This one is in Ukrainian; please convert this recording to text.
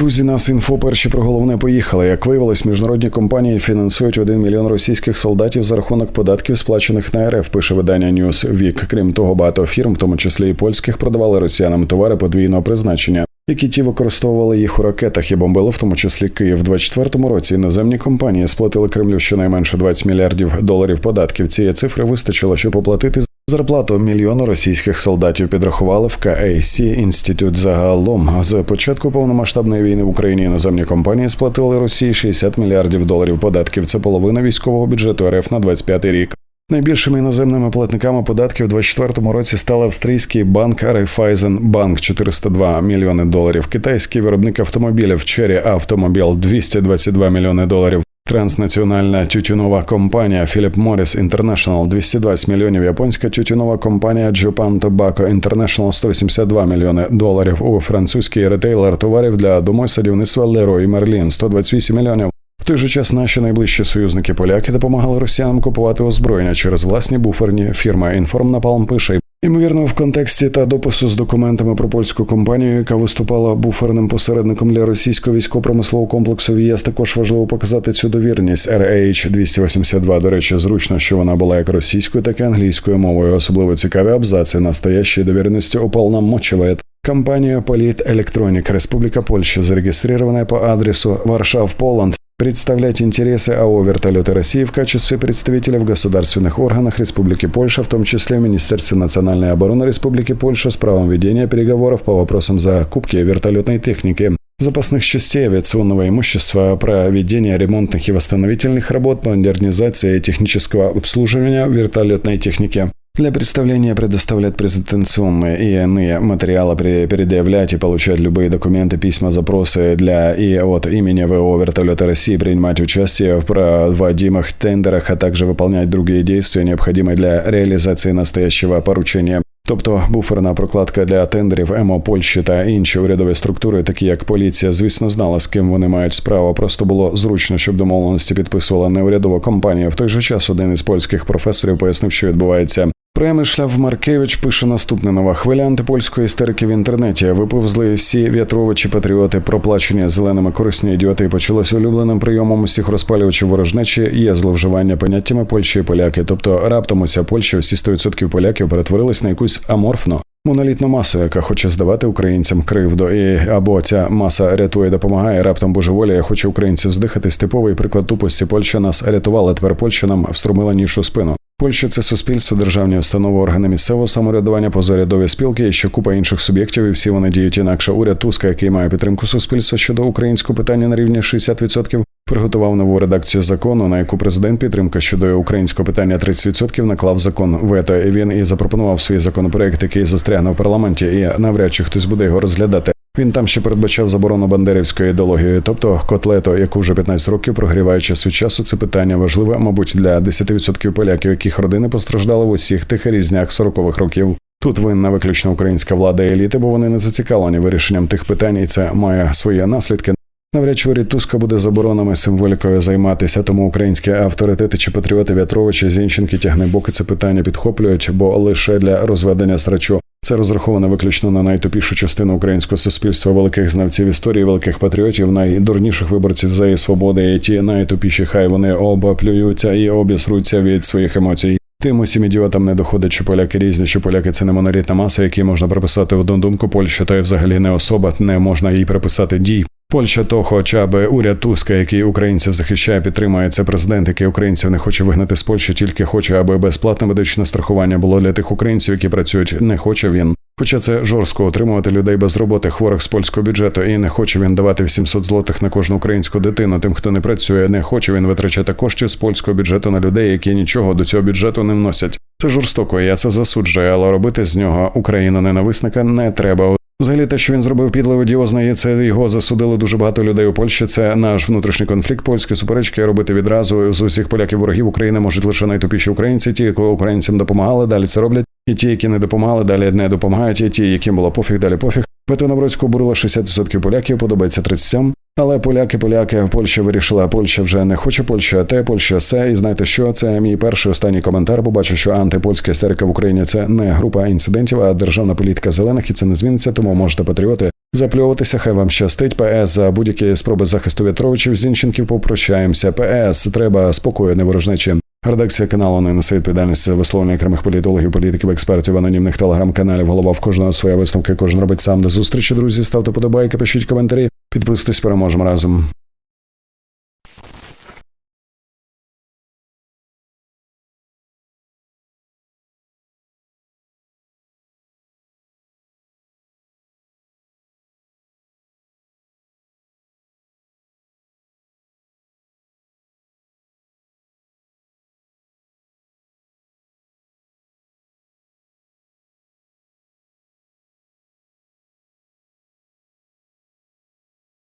Друзі, нас інфо перші про головне поїхали. Як виявилось, міжнародні компанії фінансують 1 мільйон російських солдатів за рахунок податків, сплачених на РФ. Пише видання Newsweek. Крім того, багато фірм, в тому числі і польських, продавали росіянам товари подвійного призначення, які ті використовували їх у ракетах і бомбили, в тому числі Київ. В 24-му році іноземні компанії сплатили Кремлю щонайменше 20 мільярдів доларів податків. Цієї цифри вистачило, щоб оплатити Зарплату мільйону російських солдатів підрахували в КАСі інститут. Загалом з початку повномасштабної війни в Україні іноземні компанії сплатили Росії 60 мільярдів доларів податків. Це половина військового бюджету РФ на 25 рік. Найбільшими іноземними платниками податків у 2024 році стали австрійський банк Райфайзен-банк 402 мільйони доларів, китайський виробник автомобілів Cherry Automobile 222 мільйони доларів. Транснаціональна тютюнова компанія Philip Morris International 220 мільйонів. Японська тютюнова компанія Japan Tobacco International 182 мільйони доларів. У французький ретейлер товарів для домосадівництва Leroy Merlin 128 мільйонів. Той же час наші найближчі союзники поляки допомагали росіянам купувати озброєння через власні буферні фірма. Інформнапалм пише Ймовірно, в контексті та допису з документами про польську компанію, яка виступала буферним посередником для російського військово-промислового комплексу в ЄС, також важливо показати цю довірність. RH 282 До речі, зручно, що вона була як російською, так і англійською мовою. Особливо цікаві абзаці настоящої довіреності уполномочивает. Компания Полит Electronic Республика Польша, зарегистрированная по адресу Варшав, Поланд, представлять интересы АО «Вертолеты России» в качестве представителя в государственных органах Республики Польша, в том числе в Министерстве национальной обороны Республики Польша с правом ведения переговоров по вопросам закупки вертолетной техники, запасных частей авиационного имущества, проведения ремонтных и восстановительных работ по модернизации технического обслуживания вертолетной техники. Для представления предоставлять презентационные и иные материалы, предъявлять и получать любые документы, письма, запросы для и от имени ВО «Вертолеты России» принимать участие в проводимых тендерах, а также выполнять другие действия, необходимые для реализации настоящего поручения. Тобто буферна прокладка для тендерів ЕМО Польщі та інші урядові структури, такі як поліція, звісно, знала, з ким вони мають справу. Просто було зручно, щоб домовленості підписувала неурядова компанія. В той же час один із польських професорів пояснив, що відбувається. Премишлав Маркевич пише наступне нова хвиля антипольської істерики в інтернеті. Виповзли всі в'ятровичі патріоти, проплачені зеленими корисні ідіоти, почалось улюбленим прийомом усіх розпалювачів ворожнечі. Є зловживання поняттями Польщі і поляки. Тобто раптом уся Польща, всі 100% поляків перетворились на якусь аморфну. Монолітну масу, яка хоче здавати українцям кривду, і або ця маса рятує, допомагає раптом божеволія, хоче українців здихати. Типовий приклад тупості Польща нас рятувала. Тепер Польща нам встромила нішу спину. Польща це суспільство, державні установи, органи місцевого самоврядування, позарядові спілки і ще купа інших суб'єктів, і всі вони діють інакше. Уряд Туска, який має підтримку суспільства щодо українського питання на рівні 60%, приготував нову редакцію закону, на яку президент підтримка щодо українського питання 30% наклав закон вето. Він і запропонував свій законопроект, який застрягне в парламенті, і навряд чи хтось буде його розглядати. Він там ще передбачав заборону бандерівської ідеології, тобто котлету, яку вже 15 років прогріваючи свій часу, це питання важливе, мабуть, для 10% поляків, яких родини постраждали в усіх тих різнях 40-х років. Тут винна виключно українська влада і еліти, бо вони не зацікавлені вирішенням тих питань, і це має свої наслідки. Навряд чи уряд Туска буде заборонами символікою займатися, тому українські авторитети чи патріоти В'ятровича Зінченки тягне боки це питання підхоплюють, бо лише для розведення срачу. Це розраховано виключно на найтупішу частину українського суспільства, великих знавців історії, великих патріотів, найдурніших виборців за її свободи, і ті найтупіші, хай вони обоплюються і обісруться від своїх емоцій. Тим усім ідіотам не доходить, що поляки різні, що поляки це не монолітна маса, якій можна приписати одну думку. Польща та й взагалі не особа, не можна їй приписати дій. Польща то, хоча б уряд Туска, який українців захищає, підтримує це президент, який українців не хоче вигнати з Польщі, тільки хоче, аби безплатне медичне страхування було для тих українців, які працюють. Не хоче він. Хоча це жорстко отримувати людей без роботи, хворих з польського бюджету, і не хоче він давати 800 злотих на кожну українську дитину. Тим, хто не працює, не хоче він витрачати коштів з польського бюджету на людей, які нічого до цього бюджету не вносять. Це жорстоко, я це засуджую, але робити з нього Україну ненависника не треба. Взагалі, те, що він зробив одіозне, і це його засудили дуже багато людей у Польщі. Це наш внутрішній конфлікт, польські суперечки робити відразу з усіх поляків ворогів України можуть лише найтупіші українці, ті, які українцям допомагали, далі це роблять. І ті, які не допомагали, далі не допомагають, і ті, яким було пофіг, далі пофіг. Вето Навроцьку обурило 60% поляків, подобається 37%. Але поляки, поляки, Польща вирішила, Польща вже не хоче Польща, те Польща все. І знаєте, що це мій перший останній коментар. Бо бачу, що антипольська істерика в Україні це не група інцидентів, а державна політика зелених, і це не зміниться. Тому можете патріоти запльовуватися. Хай вам щастить. ПС за будь-які спроби захисту В'ятровичів. Зінченків попрощаємося. ПС треба спокою, не ворожнечі. Редакція каналу не несе відповідальність за висловлення окремих політологів, політиків, експертів, анонімних телеграм-каналів. Голова в кожного своя висновки. Кожен робить сам до зустрічі. Друзі, ставте подобайки, пишіть коментарі. Підписуйтесь, переможемо разом.